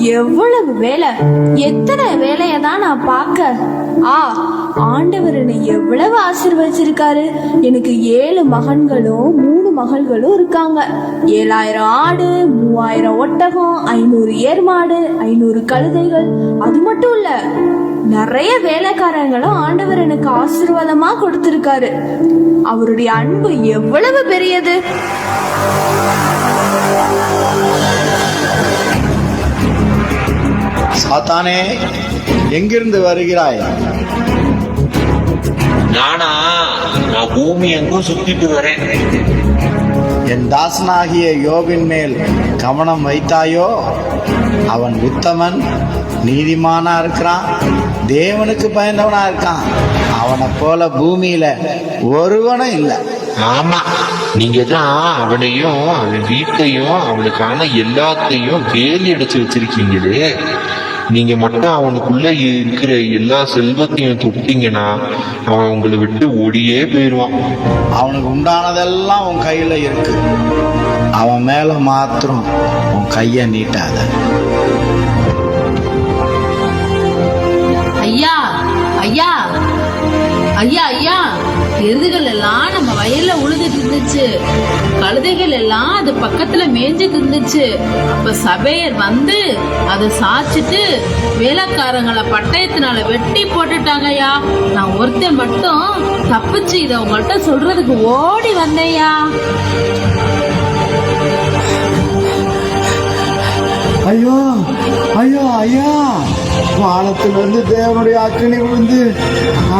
எவ்வளவு வேலை? எத்தனை வேலையை தான் நான் பார்க்க? ஆ ஆண்டவர் என்னை எவ்வளவு ஆசீர்வதிச்சிருக்காரு. எனக்கு ஏழு மகன்களும் மூணு மகள்களும் இருக்காங்க. ஏழாயிரம் ஆடு மூவாயிரம் ஒட்டகம் ஐநூறு ஏர்மாடு ஐநூறு கழுதைகள். அது மட்டும் இல்ல நிறைய வேலைக்காரங்களும் ஆண்டவர் எனக்கு ஆசீர்வாதமா கொடுத்திருக்காரு. அவருடைய அன்பு எவ்வளவு பெரியது. சாத்தானே எங்கிருந்து வருகிறாய்? நானா நான் பூமி எங்கும் சுத்திட்டு வரேன். என் தாசனாகிய யோபின் மேல் கவனம் வைத்தாயோ? அவன் உத்தமன் நீதிமானா இருக்கிறான் தேவனுக்கு பயந்தவனா இருக்கான். அவனை போல பூமியில ஒருவனும் இல்லை. ஆமா நீங்க தான் அவனையும் அவன் வீட்டையும் அவனுக்கான எல்லாத்தையும் வேலி அடைச்சு வச்சிருக்கீங்களே. நீங்க மட்டும் அவனுக்குள்ள இருக்கிற எல்லா செல்வத்தையும் தொட்டீங்கன்னா அவன் உங்களை விட்டு ஓடியே போயிடுவான். அவனுக்கு உண்டானதெல்லாம் உன் கையில இருக்கு. அவன் மேல மாத்திரம் உன் கைய நீட்டாத. ஐயா ஐயா ஐயா ஐயா எருதுகள் எல்லாம் நம்ம வயல்ல உழுதுட்டு இருந்துச்சு. கழுதைகள் எல்லாம் அது பக்கத்துல மேஞ்சிட்டு இருந்துச்சு. அப்ப சபையர் வந்து அதை சாச்சிட்டு வேலைக்காரங்களை பட்டயத்தினால வெட்டி போட்டுட்டாங்கய்யா நான் ஒருத்தன் மட்டும் தப்பிச்சு இதை உங்கள்கிட்ட சொல்றதுக்கு ஓடி வந்தேயா ஐயோ ஐயோ ஐயா. வானத்திலிருந்து தேவனுடைய அக்கினி விழுந்து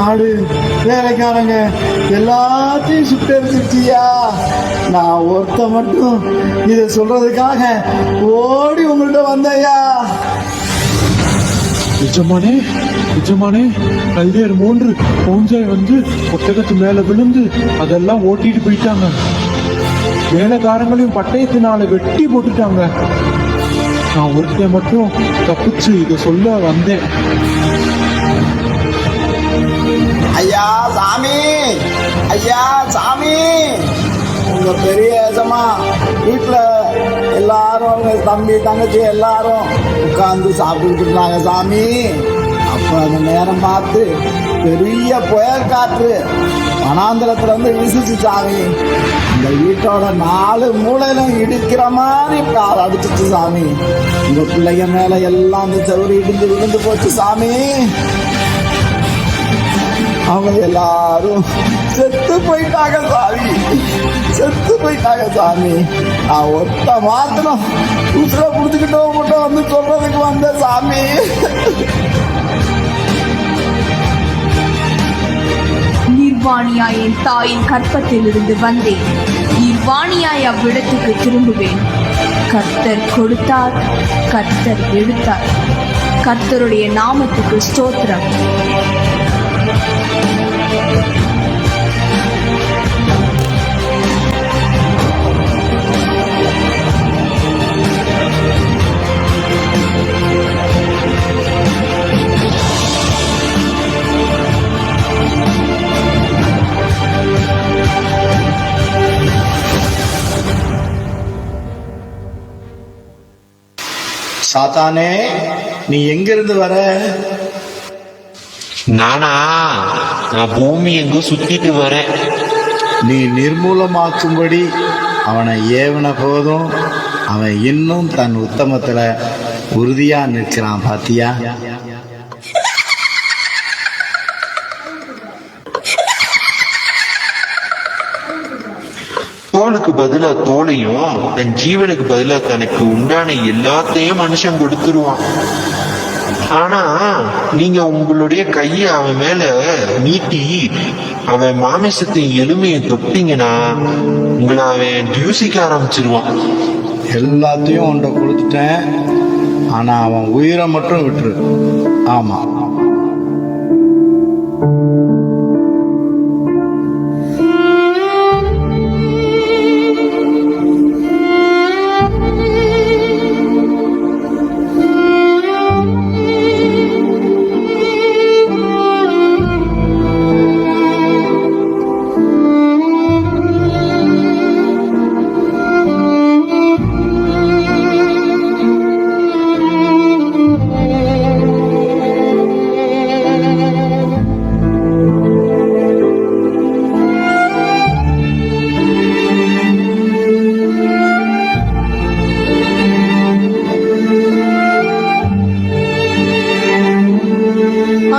ஆடு வேலைக்காரங்க எல்லாத்தையும் சுட்டெடுத்துச்சியா நான் ஒருத்த மட்டும் இதை சொல்றதுக்காக ஓடி உங்கள்கிட்ட வந்தையா நிஜமானே நிஜமானே. கல்வியர் மூன்று பூஞ்சாய் வந்து ஒட்டகத்து மேல விழுந்து அதெல்லாம் ஓட்டிட்டு போயிட்டாங்க. வேலைக்காரங்களையும் பட்டயத்தினால வெட்டி போட்டுட்டாங்க. நான் ஒருத்தன் மட்டும் தப்பிச்சு இதை சொல்ல வந்தேன். ஐயா சாமி! ஐயா சாமி! உங்க பெரிய எஜமா வீட்டுல எல்லாரும் தம்பி தங்கச்சி எல்லாரும் உட்கார்ந்து சாப்பிட்டுட்டு இருந்தாங்க சாமி. அப்ப அந்த நேரம் பார்த்து பெரிய புயல் காற்று. வனாந்திரத்துல இருந்து வீசிச்சு சாமி இந்த வீட்டோட நாலு மூலையிலும் இடிக்கிற மாதிரி கால் அடிச்சிச்சு சாமி. உங்க பிள்ளைங்க மேல எல்லாம் அந்த செவரு இடிந்து விழுந்து போச்சு சாமி. அவங்க எல்லாரும் செத்து போயிட்டாங்க சாமி. செத்து போயிட்டாங்க சாமி. நான் ஒத்த மாத்திரம் உசுர புடிச்சுக்கிட்டோம் மட்டும் வந்து சொல்றதுக்கு வந்த சாமி. நிர்வாணியாய் என் தாயின் கற்பத்திலிருந்து வந்தேன். இவ்வாணியாய் அவ்விடத்துக்கு திரும்புவேன். கர்த்தர் கொடுத்தார் கர்த்தர் எடுத்தார் கர்த்தருடைய நாமத்துக்கு ஸ்தோத்திரம். சாத்தானே நீ எங்கிருந்து வர? நானா நான் பூமி எங்கும் சுத்திட்டு வரேன். நீ நிர்மூலமாக்கும்படி அவனை ஏவின போதும் அவன் இன்னும் தன் உத்தமத்துல உறுதியா நிற்கிறான் பாத்தியா? தோலுக்கு பதிலா தோலையும் தன் ஜீவனுக்கு பதிலா தனக்கு உண்டான எல்லாத்தையும் மனுஷன் கொடுத்துருவான். ஆனா நீங்க உங்களுடைய கைய அவன் மேல நீட்டி அவன் மாமிசத்தின் எலுமையை தொட்டீங்கன்னா உங்களை அவன் டியூசிக்க ஆரம்பிச்சிருவான். எல்லாத்தையும் உன்ட கொடுத்துட்டேன். ஆனா அவன் உயிரை மட்டும் விட்டுரு. ஆமா.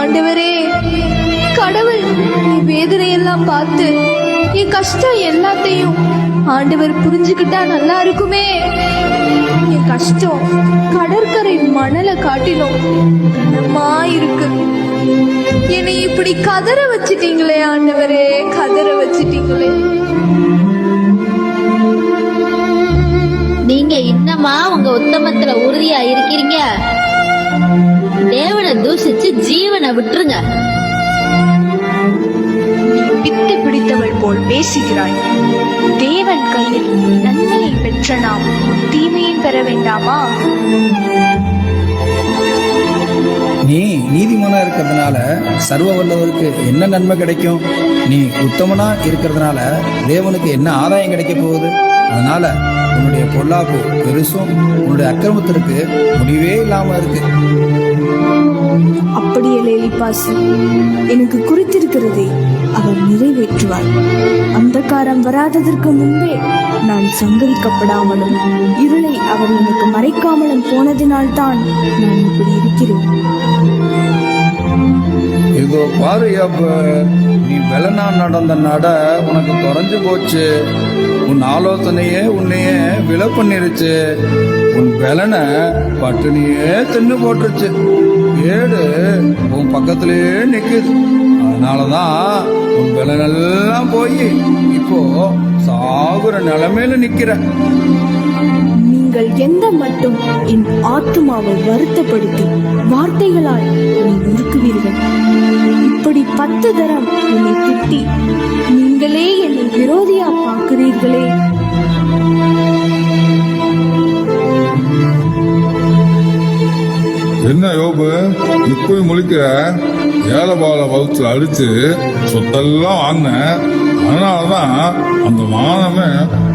ஆண்டவரே கடவுள் வேதனையெல்லாம் பார்த்து என் கஷ்டம் எல்லாத்தையும் ஆண்டவர் புரிஞ்சுக்கிட்டா நல்லா இருக்குமே. என் கஷ்டம் கடற்கரை மணலை காட்டிலும் கனமா இருக்கு. என்னை இப்படி கதற வச்சுட்டீங்களே ஆண்டவரே கதற வச்சுட்டீங்களே. நீங்க இன்னமா உங்க உத்தமத்துல உறுதியா இருக்கிறீங்க தேவனை தூஷிச்சு ஜீவனை விட்டுருங்க. பித்து பிடித்தவள் போல் பேசுகிறாய். தேவன் கையில் நன்மையை பெற்ற நாம் தீமையும் பெற வேண்டாமா? நீ நீதிமானா இருக்கிறதுனால சர்வ வல்லவருக்கு என்ன நன்மை கிடைக்கும்? நீ உத்தமனா இருக்கிறதுனால தேவனுக்கு என்ன ஆதாயம் கிடைக்க போகுது? அதனால உன்னுடைய பொல்லாப்பு பெருசும் உன்னுடைய அக்கிரமத்திற்கு முடிவே இல்லாம இருக்கு. அப்படியே லேலிபாசு எனக்கு குறித்திருக்கிறதை அவர் நிறைவேற்றுவார். அந்தகாரம் வராததற்கு முன்பே நான் சங்கரிக்கப்படாமலும் இருளை அவர் எனக்கு மறைக்காமலும் போனதினால்தான் நான் இப்படி இருக்கிறேன். இதோ பாரு நீ வெள்ளனா நடந்த நட உனக்கு குறைஞ்சு போச்சு. உன் ஆலோசனையே உன்னையே விலை பண்ணிருச்சு உன் வெலனை பட்டினியே தின்னு போட்டுருச்சு ஏடு உன் பக்கத்திலேயே நிக்குது. அதனாலதான் உன் வெலனெல்லாம் போய் இப்போ சாகுற நிலைமையில நிக்கிற. நீங்கள் எந்த மட்டும் என் ஆத்மாவை வருத்தப்படுத்தி வார்த்தைகளால் என்னை நொறுக்குவீர்கள். இப்படி பத்து தரம் என்னை திட்டி நீங்களே என்னை விரோதியா என்ன யோபு? இப்பயும் முழிக்கிற ஏலபால வகுத்துல அடிச்சு சொத்தெல்லாம் வாங்கின. அதனாலதான் அந்த வானமே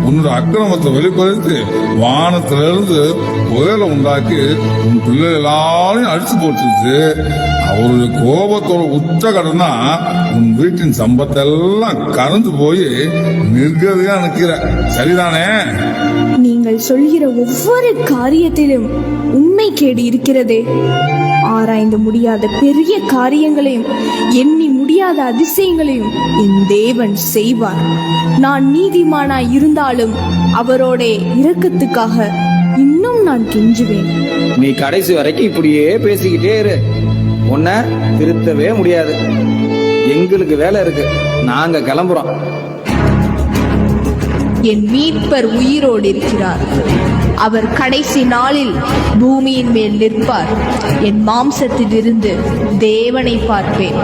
உன்னோட அக்கிரமத்தை வெளிப்படுத்தி வானத்திலிருந்து புயலை உண்டாக்கி உன் பிள்ளை எல்லாரையும் அடிச்சு போட்டுச்சு அவருடைய கோபத்தோட உச்ச கடனா உன் வீட்டின் சம்பத்தெல்லாம் கறந்து போய் நிர்கதியா நிக்கிற சரிதானே? நீங்கள் சொல்கிற ஒவ்வொரு காரியத்திலும் உண்மை கேடு இருக்கிறதே. ஆராய்ந்து முடியாத பெரிய காரியங்களையும் எண்ணி முடியாத அதிசயங்களையும் என் தேவன் செய்வார். நான் நீதிமானாய் இருந்தாலும் அவரோட இரக்கத்துக்காக இன்னும் நான் கெஞ்சுவேன். நீ கடைசி வரைக்கும் இப்படியே பேசிக்கிட்டே இரு. உன்னை திருத்தவே முடியாது. எங்களுக்கு வேலை இருக்கு. நாங்க கிளம்புறோம். என் மீட்பர் உயிரோடு இருக்கிறார். அவர் கடைசி நாளில் பூமியின் மேல் நிற்பார். என் மாம்சத்திலிருந்து தேவனை பார்ப்பேன்.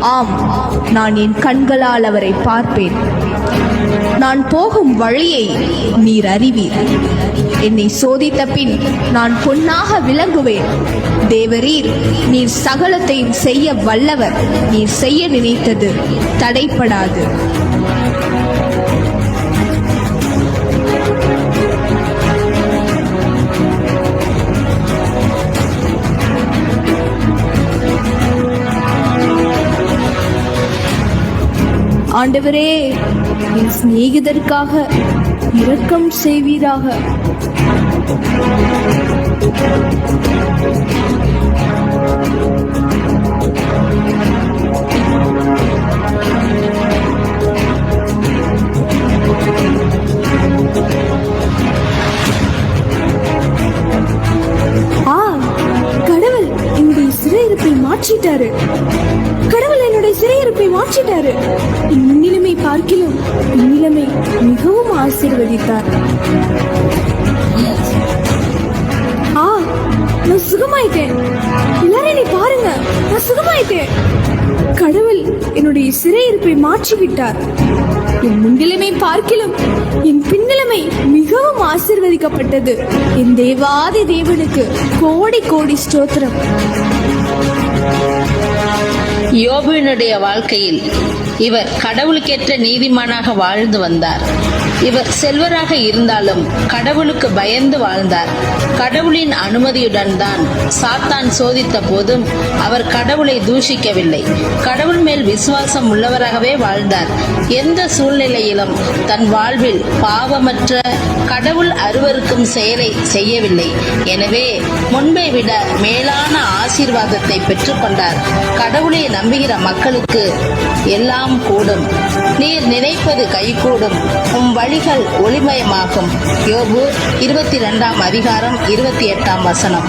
ஆம் நான் என் கண்களால் அவரை பார்ப்பேன். நான் போகும் வழியை நீர் அறிவீர். என்னை சோதித்த பின் நான் பொன்னாக விளங்குவேன். தேவரீர் நீர் சகலத்தையும் செய்ய வல்லவர். நீர் செய்ய நினைத்தது தடைப்படாது. ஆண்டவரே என் சிநேகிதருக்காக இரக்கம் செய்வீராக. ஆ கடவுள் என்னுடைய சிறையிருப்பை மாற்றிட்டாரு. கடவுள் என்னுடைய சிறையிருப்பை மாற்றிட்டாரு. இந்நிலைமை பார்க்கிலும் இந்நிலைமை மிகவும் ஆசீர்வதித்தார். ஆ நான் சுகமாயிட்டேன். எல்லாரும் என்னை பாருங்க நான் சுகமாயிட்டேன். கடவுள் என்னுடைய சிறையிருப்பை மாற்றிவிட்டார். என் முன்னிலைமை பார்க்கிலும் என் பின்னிலைமை மிகவும் ஆசிர்வதிக்கப்பட்டது. என் தேவாதி தேவனுக்கு கோடி கோடி ஸ்தோத்திரம். யோபுவினுடைய வாழ்க்கையில் இவர் கடவுளுக்கேற்ற நீதிமானாக வாழ்ந்து வந்தார். இவர் செல்வராக இருந்தாலும் கடவுளுக்கு பயந்து வாழ்ந்தார். கடவுளின் அனுமதியுடன் தான் சாத்தான் சோதித்த போதும் அவர் கடவுளை தூஷிக்கவில்லை. கடவுள் மேல் விசுவாசம் உள்ளவராகவே வாழ்ந்தார். எந்த சூழ்நிலையிலும் தன் வாழ்வில் பாவமற்ற கடவுள் அருவருக்கும் செயலை செய்யவில்லை. எனவே முன்பை விட மேலான ஆசீர்வாதத்தை பெற்றுக்கொண்டார் கடவுளை நம்புகிற மக்களுக்கு எல்லாம் கூடும். நீர் நினைப்பது கைகூடும். உம் வழிகள் ஒளிமயமாகும். யோபு இருபத்தி இரண்டாம் அதிகாரம் இருபத்தி எட்டாம் வசனம்.